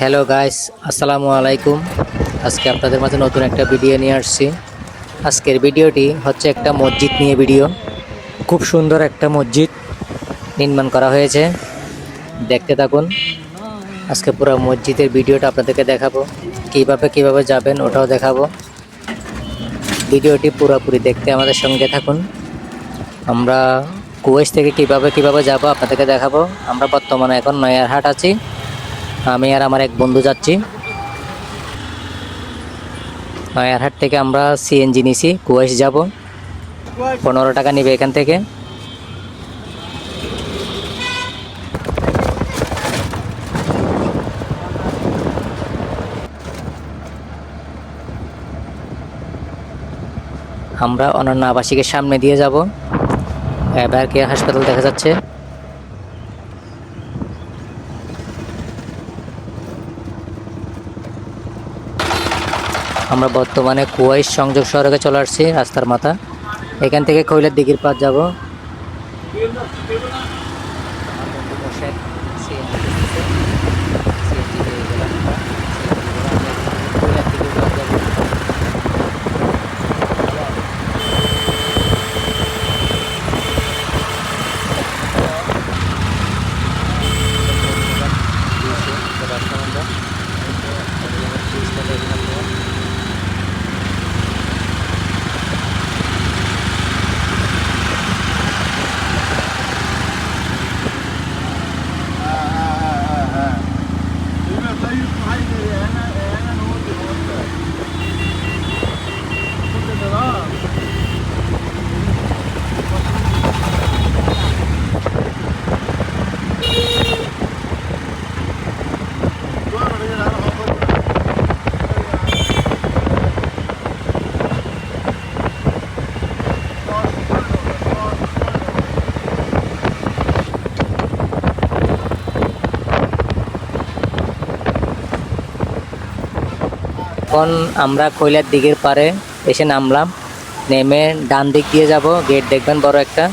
Hello guys আসসালামু আলাইকুম আজকে আপনাদের মাঝে নতুন একটা ভিডিও নিয়ে আসছি। আজকের ভিডিওটি হচ্ছে একটা মসজিদ নিয়ে ভিডিও খুব সুন্দর একটা মসজিদ নির্মাণ করা হয়েছে। দেখতে থাকুন। আজকে পুরো মসজিদের ভিডিওটা আপনাদেরকে দেখাবো। কীভাবে কীভাবে যাবেন ওটাও দেখাবো। ভিডিওটি পুরোপুরি দেখতে আমাদের সঙ্গে থাকুন। আমরা কুয়েস থেকে কীভাবে কীভাবে যাব আপনাদেরকে দেখাবো। আমরা বর্তমানে এখন নয়ারহাট আছি। আমি আর আমার এক বন্ধু যাচ্ছি। নয়ারহাট থেকে আমরা সিএনজি নিছি কুয়েস যাব। পনেরো টাকা নিবে এখান থেকে। আমরা অনন্য আবাসিকের সামনে দিয়ে যাব। এবার কে হাসপাতাল দেখা যাচ্ছে। আমরা বর্তমানে কুয়াইশ সংযোগ সড়কে চলে আসছি, রাস্তার মাথা। এখান থেকে কৈলার দিঘির পাড় যাব। এখন আমরা কৈলার দিকের পারে এসে নামলাম। নেমে ডান দিক দিয়ে যাব। গেট দেখবেন বড় একটা।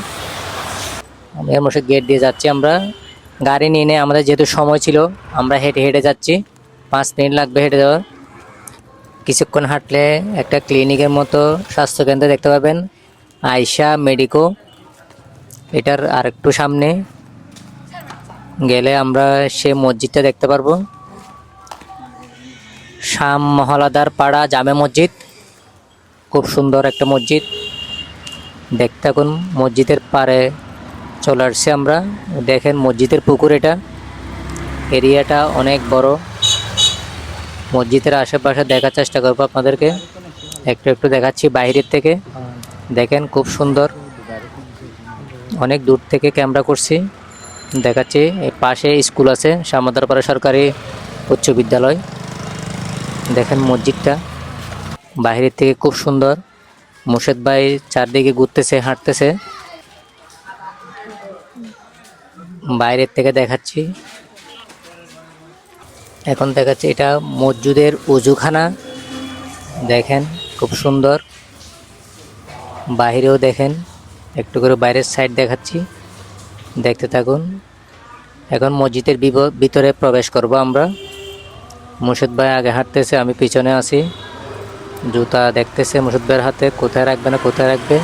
এর মধ্যে গেট দিয়ে যাচ্ছি আমরা। গাড়ি নিয়ে নিয়ে আমাদের যেহেতু সময় ছিল, আমরা হেঁটে হেঁটে যাচ্ছি। পাঁচ মিনিট লাগবে হেঁটে যাওয়ার। কিছুক্ষণ হাঁটলে একটা ক্লিনিকের মতো স্বাস্থ্যকেন্দ্র দেখতে পাবেন। আয়শা মেডিকো। এটার আর একটু সামনে গেলে আমরা সে মসজিদটা দেখতে পারব। শাম মহলাদার পাড়া, জামে মসজিদ। খুব সুন্দর একটা মসজিদ। দেখতে থাকুন, মসজিদের পাড়ে চলে আসছি আমরা। দেখেন মসজিদের পুকুর এটা। এরিয়াটা অনেক বড়। মসজিদের আশেপাশে দেখার চেষ্টা করব আপনাদেরকে। একটু একটু দেখাচ্ছি বাইরের থেকে। দেখেন খুব সুন্দর। অনেক দূর থেকে ক্যামেরা করছি। দেখাচ্ছি পাশে স্কুল আছে শ্যামদারপাড়া সরকারি উচ্চ বিদ্যালয়। দেখেন মসজিদটা। বাইরের থেকে খুব সুন্দর। মুর্শেদ ভাই চারদিকে ঘুরতেছে, হাঁটতেছে। বাইরের থেকে দেখাচ্ছি। এখন দেখাচ্ছি এটা মসজিদের উজুখানা। দেখেন, খুব সুন্দর। বাইরেও দেখেন, একটু করে বাইরের সাইড দেখাচ্ছি। দেখতে থাকুন। এখন মসজিদের ভিতরে প্রবেশ করব আমরা। মুর্শিদ ভাই আগে হাঁটতেছে, আমি পিছনে আছি। জুতা দেখতেছে মুর্শিদ ভাইয়ের হাতে, কোথায় রাখবে না কোথায় রাখবে।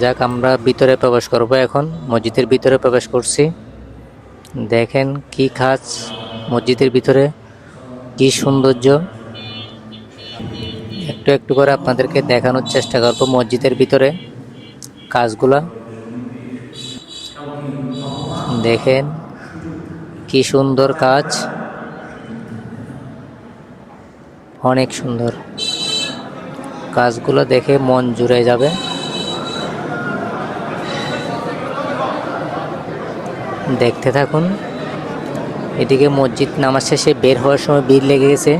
যাক, আমরা ভিতরে প্রবেশ করব এখন, মসজিদের ভিতরে প্রবেশ করছি। দেখেন কি খাস মসজিদের ভিতরে, কি সৌন্দর্য। একটু একটু করে আপনাদেরকে দেখানোর চেষ্টা করব মসজিদের ভিতরে কাজগুলা। দেখেন কি সুন্দর কাজ। অনেক সুন্দর। কাজগুলো দেখে মন জুড়ে যাবে। দেখতে থাকুন। এদিকে মসজিদ নামাজ শেষে বের হওয়ার সময় ভিড় লেগে গেছে।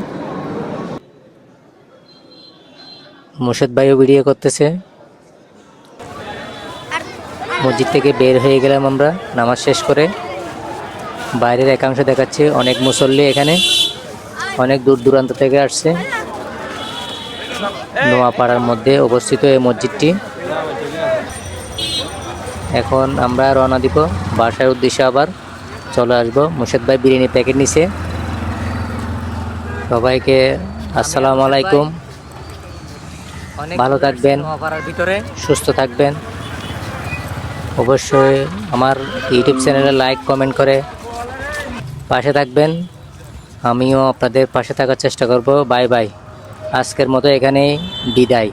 মুর্শেদ ভাইও ভিডিও করতেছে। মসজিদ থেকে বের হয়ে গেলাম আমরা নামাজ শেষ করে। বাইরের একাংশ দেখাচ্ছে অনেক মুসল্লি এখানে। অনেক দূর দূরান্ত থেকে আসছে। নোয়াপাড়ার মধ্যে অবস্থিত এই মসজিদটি। এখন আমরা রওনা দিব বাসার উদ্দেশ্যে আবার। চলে আসব মুর্শেদ ভাই বিরিয়ানি প্যাকেট নিছে। সবাইকে আসসালামু আলাইকুম। ভালো থাকবেন। ভিতরে। সুস্থ থাকবেন। অবশ্যই আমার ইউটিউব চ্যানেলে লাইক কমেন্ট করে পাশে থাকবেন। আমিও আপনাদের পাশে থাকার চেষ্টা করব। Bye bye. আজকের মতো এখানেই বিদায়।